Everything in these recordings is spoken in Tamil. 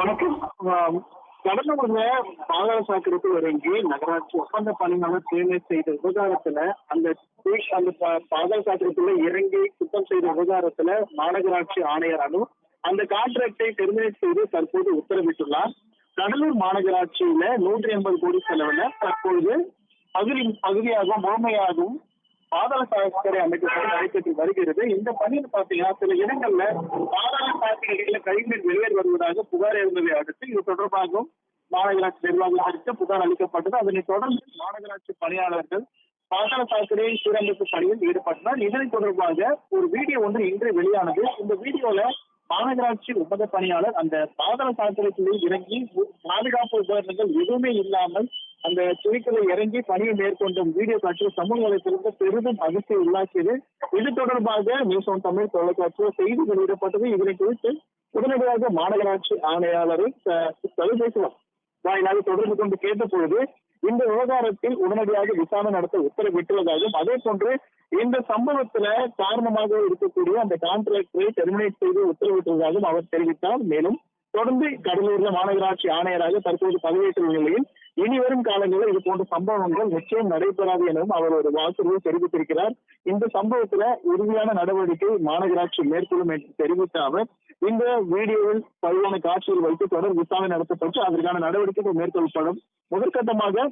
வணக்கம். கடந்த கடலூர்ல பாதாள சாக்கடைக்கு இறங்கி நகராட்சி ஒப்பந்த பணியாளர் தேர்வு செய்த விவகாரத்துல அந்த அந்த பா- பாதாள சாக்கடைக்குள்ள இறங்கி சுத்தம் செய்த விவகாரத்துல மாநகராட்சி ஆணையர் அனு அந்த கான்ட்ராக்டை டெர்மினேட் செய்து தற்போது உத்தரவிட்டுள்ளார். கடலூர் மாநகராட்சியில நூற்றி எண்பது கோடி செலவுல தற்பொழுது பகுதி பகுதியாகவும் முழுமையாகவும் பாதாள சாக்கடை அமைப்பு நடைபெற்று வருகிறது. இந்த பணியில் பாத்தீங்கன்னா சில இடங்கள்ல பாதாள சாக்கடைகள்ல கழிவுநீர் வெளியேறி வருவதாக புகார் இருந்ததை அடுத்து இது தொடர்பாகவும் மாநகராட்சி நிர்வாகத்திற்கு புகார் அளிக்கப்பட்டது. அதனைத் தொடர்ந்து மாநகராட்சி பணியாளர்கள் பாதாள சாக்கடை சீரமைப்பு பணியில் ஈடுபட்டனர். இதனை தொடர்பாக ஒரு வீடியோ ஒன்று இன்று வெளியானது. இந்த வீடியோல மாநகராட்சி ஒப்பந்த பணியாளர் அந்த பாதாள சாக்கடைக்குள்ளே இறங்கி பாதுகாப்பு உபகரணங்கள் எதுவுமே இல்லாமல் அந்த துணிக்குள்ள இறங்கி பணியை மேற்கொண்ட வீடியோ காட்சியில் சமூக வலைத்தளத்தில் பெரிதும் அதிர்ச்சி உள்ளாக்கியது. இது தொடர்பாக நியூஸ் ஒன் தமிழ் தொலைக்காட்சியில் செய்தி வெளியிடப்பட்டது. இதனை குறித்து உடனடியாக மாநகராட்சி ஆணையாளரை அஹ், தொலைபேசி வாயிலாக தொடர்பு கொண்டு கேட்டபொழுது இந்த விவகாரத்தில் உடனடியாக விசாரணை நடத்த உத்தரவிட்டுள்ளதாகவும் அதே போன்று இந்த சம்பவத்துல காரணமாக இருக்கக்கூடிய அந்த கான்ட்ராக்டரை டெர்மினேட் செய்து உத்தரவிட்டுள்ளதாகவும் அவர் தெரிவித்தார். மேலும் தொடர்ந்து கடலூர்ல மாநகராட்சி ஆணையராக தற்போது பதவியேற்றுள்ள நிலையில் இனி வரும் காலங்களில் இது போன்ற சம்பவங்கள் நிச்சயம் நடைபெறாது எனவும் அவர் ஒரு வாக்குறுதியை தெரிவித்திருக்கிறார். இந்த சம்பவத்துல உறுதியான நடவடிக்கை மாநகராட்சி மேற்கொள்ளும் என்று தெரிவித்த அவர் இந்த வீடியோவில் பதிவான காட்சியில் வைத்து தொடர் விசாரணை நடத்தப்பட்டு அதற்கான நடவடிக்கைகள் மேற்கொள்ளப்படும். முதற்கட்டமாக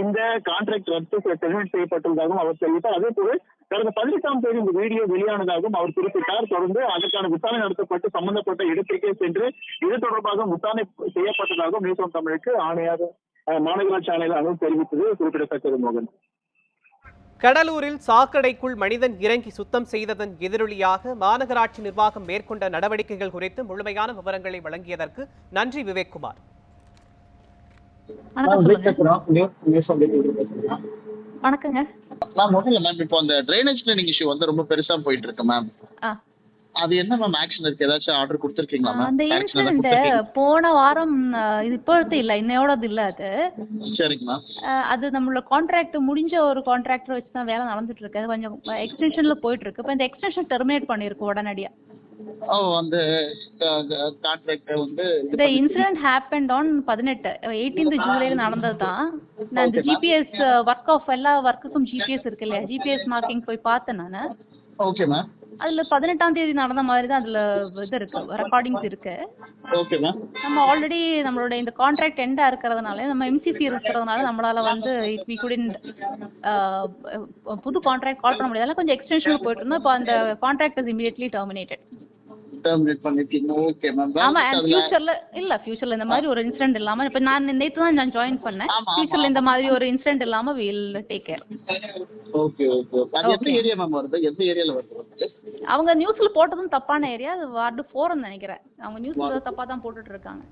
இந்த கான்ட்ராக்ட் ரத்து டெர்மினேட் செய்யப்பட்டுள்ளதாகவும் அவர் தெரிவித்தார். அதே போல கடந்த பதினெட்டாம் தேதி இந்த வீடியோ வெளியானதாகவும் அவர் குறிப்பிட்டார். தொடர்ந்து அதற்கான விசாரணை நடத்தப்பட்டு சம்பந்தப்பட்ட இடத்திற்கே சென்று இது தொடர்பாக விசாரணை செய்யப்பட்டதாகவும் நியூஸ் தமிழுக்கு ஆணையாக மாநகராட்சி ஆணையர் தெரிவித்தது குறிப்பிடத்தக்கது மோகன். கடலூரில் சாக்கடைக்குள் மனிதன் இறங்கி சுத்தம் செய்ததன் எதிரொலியாக மாநகராட்சி நிர்வாகம் மேற்கொண்ட நடவடிக்கைகள் குறித்து முழுமையான விவரங்களை வழங்கியதற்கு நன்றி விவேக்குமார் வணக்கங்க. மேம் ஒன்றும் இல்லை மேம் இப்போ அந்த ட்ரைனேஜ் கிளீனிங் இஷ்யூ வந்து ரொம்ப பெருசா போயிட்டு இருக்கு மேம் ஆ. அது என்ன மேம் ஆக்ஷன் இருக்கு? ஏதாச்சும் ஆர்டர் கொடுத்துருக்கீங்களா மேம் அந்த இன்சிடென்ட்? போன வாரம் இது இப்போது இல்ல இன்னையோடது இல்ல அது. சரிங்க மேம் அது நம்மளோட கான்ட்ராக்ட் முடிஞ்ச ஒரு கான்ட்ராக்டர் வச்சு தான் வேலை நடந்துட்டு இருக்கு கொஞ்சம் எக்ஸ்டென்ஷன்ல போயிட்டு இருக்கு இப்போ இந்த எக்ஸ்டென்ஷன் டெர்மினேட் பண்ணிருக்கு உடனடியா. ஓ அந்த கான்ட்ராக்ட் வந்து இந்த இன்சிடென்ட் ஹேப்பன் ஆன் பதினெட்டு எயிட்டீன்த் ஜூலைல நடந்தது தான். நான் இந்த. ஜிபிஎஸ் ஒர்க் ஆஃப் எல்லா ஒர்க்குக்கும் ஜிபிஎஸ் இருக்கு இல்லையா? ஜிபிஎஸ் மார்க்கிங் போய் பார்த்தேன் நான். ஓகே மேம் அதுல பதினெட்டாம் தேதி நடந்த மாதிரி தான் அதுல இது இருக்கு. ரெக்கார்டிங்ஸ் இருக்கு. ஓகே மேம் நம்ம ஆல்ரெடி நம்மளோட இந்த கான்ட்ராக்ட் எண்டா இருக்கிறதுனால நம்ம எம்சிசி இருக்கிறதுனால நம்மளால வந்து இட் வி குடின் புது கான்ட்ராக்ட் கால் பண்ண முடியாது. கொஞ்சம் எக்ஸ்டென்ஷன் போயிட்டு இருந்தோம். இப்போ அந்த contract is immediately terminated terminate பண்ணிருக்கீங்க ஓகே மேம் ஆமா ஃபியூச்சர்ல இல்ல ஃபியூச்சர்ல இந்த மாதிரி ஒரு இன்சிடென்ட் இல்லாம இப்ப நான் நேத்து தான் நான் ஜாயின் பண்ணேன். ஃபியூச்சர்ல இந்த மாதிரி ஒரு இன்சிடென்ட் இல்லாம will take care okay okay அது எந்த Okay. ஏரியா மேம் வருது? எந்த ஏரியால வருது? அவங்க நியூஸ்ல போட்டதும் தப்பான ஏரியா அது வார்டு ஃபோர்னு நினைக்கிறேன். அவங்க நியூஸ்ல தப்பா தான் போட்டுட்டு இருக்காங்க.